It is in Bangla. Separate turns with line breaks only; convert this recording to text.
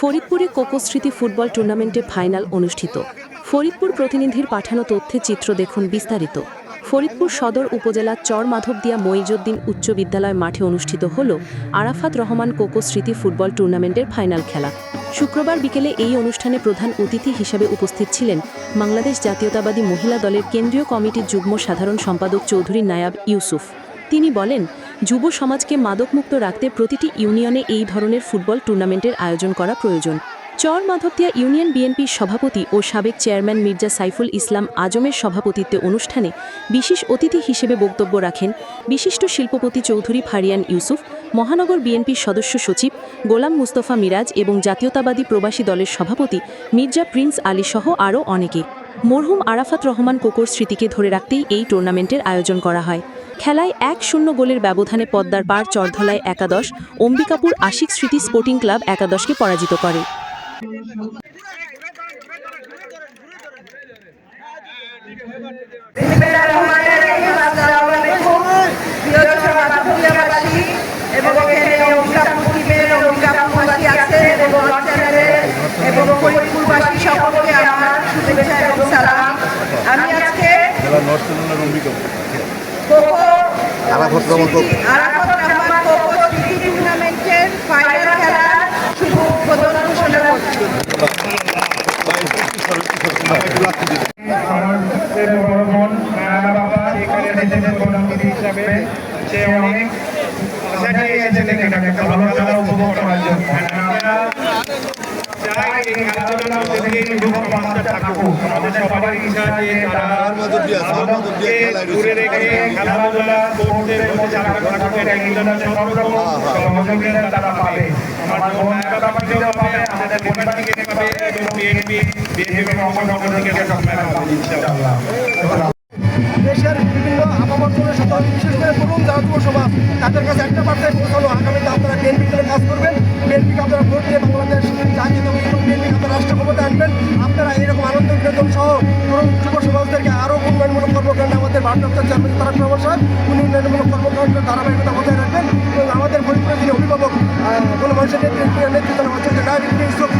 ফরিদপুরে কোকো স্মৃতি ফুটবল টুর্নামেন্টে ফাইনাল অনুষ্ঠিত। ফরিদপুর প্রতিনিধির পাঠানো তথ্যে চিত্র দেখুন বিস্তারিত। ফরিদপুর সদর উপজেলার চর মাধবদিয়া মঈজুদ্দিন উচ্চ বিদ্যালয় মাঠে অনুষ্ঠিত হল আরাফাত রহমান কোকো স্মৃতি ফুটবল টুর্নামেন্টের ফাইনাল খেলা। শুক্রবার বিকেলে এই অনুষ্ঠানে প্রধান অতিথি হিসেবে উপস্থিত ছিলেন বাংলাদেশ জাতীয়তাবাদী মহিলা দলের কেন্দ্রীয় কমিটির যুগ্ম সাধারণ সম্পাদক চৌধুরী নায়াব ইউসুফ। তিনি বলেন, যুব সমাজকে মাদকমুক্ত রাখতে প্রতিটি ইউনিয়নে এই ধরনের ফুটবল টুর্নামেন্টের আয়োজন করা প্রয়োজন। চর মাধবদিয়া ইউনিয়ন বিএনপির সভাপতি ও সাবেক চেয়ারম্যান মির্জা সাইফুল ইসলাম আজমের সভাপতিত্বে অনুষ্ঠানে বিশেষ অতিথি হিসেবে বক্তব্য রাখেন বিশিষ্ট শিল্পপতি চৌধুরী ফারিয়ান ইউসুফ, মহানগর বিএনপির সদস্য সচিব গোলাম মুস্তফা মিরাজ এবং জাতীয়তাবাদী প্রবাসী দলের সভাপতি মির্জা প্রিন্স আলী সহ আরও অনেকে। মরহুম আরাফাত রহমান কোকোর স্মৃতিকে ধরে রাখতেই এই টুর্নামেন্টের আয়োজন করা হয়। খেলায় এক শূন্য গোলের ব্যবধানে পদ্মার পার চরধলায় একাদশ অম্বিকাপুর আশিক স্মৃতি স্পোর্টিং ক্লাব একাদশকে পরাজিত করে।
এবং ফরিদপুরবাসী সকলকে আমার শুভেচ্ছা এবং সালাম আমি আজকে
নর্থ সেন্ট্রাল অম্বিকা
কোকো
আরাফাত রহমান
টুর্নামেন্টের ফাইনাল খেলার শুভ উদ্বোধন ঘোষণা করছি।
হিসাবে। সে অনেক আশা নিয়ে এসেছেন একটা ভালো
দেশের বিভিন্ন বিশেষ করে তরুণ যারা যুব সমাজ তাদের কাছে একটা বার্তায় পৌঁছানো আগামীতে আপনারা বিএনপি কাজ করবেন। বিএনপিকে আপনারা ভোট দিয়ে ভারপ্রাপ্ত চেয়ারম্যান তারা প্রবাসন উনি উন্নয়নমূলক কর্মকাণ্ডের ধারাবাহিকতা বজায় রাখবেন এবং আমাদের ফরিদপুরের যিনি অভিভাবক কোনো মানুষের নেতৃত্ব নেতৃত্ব হচ্ছে যে ইউসুফ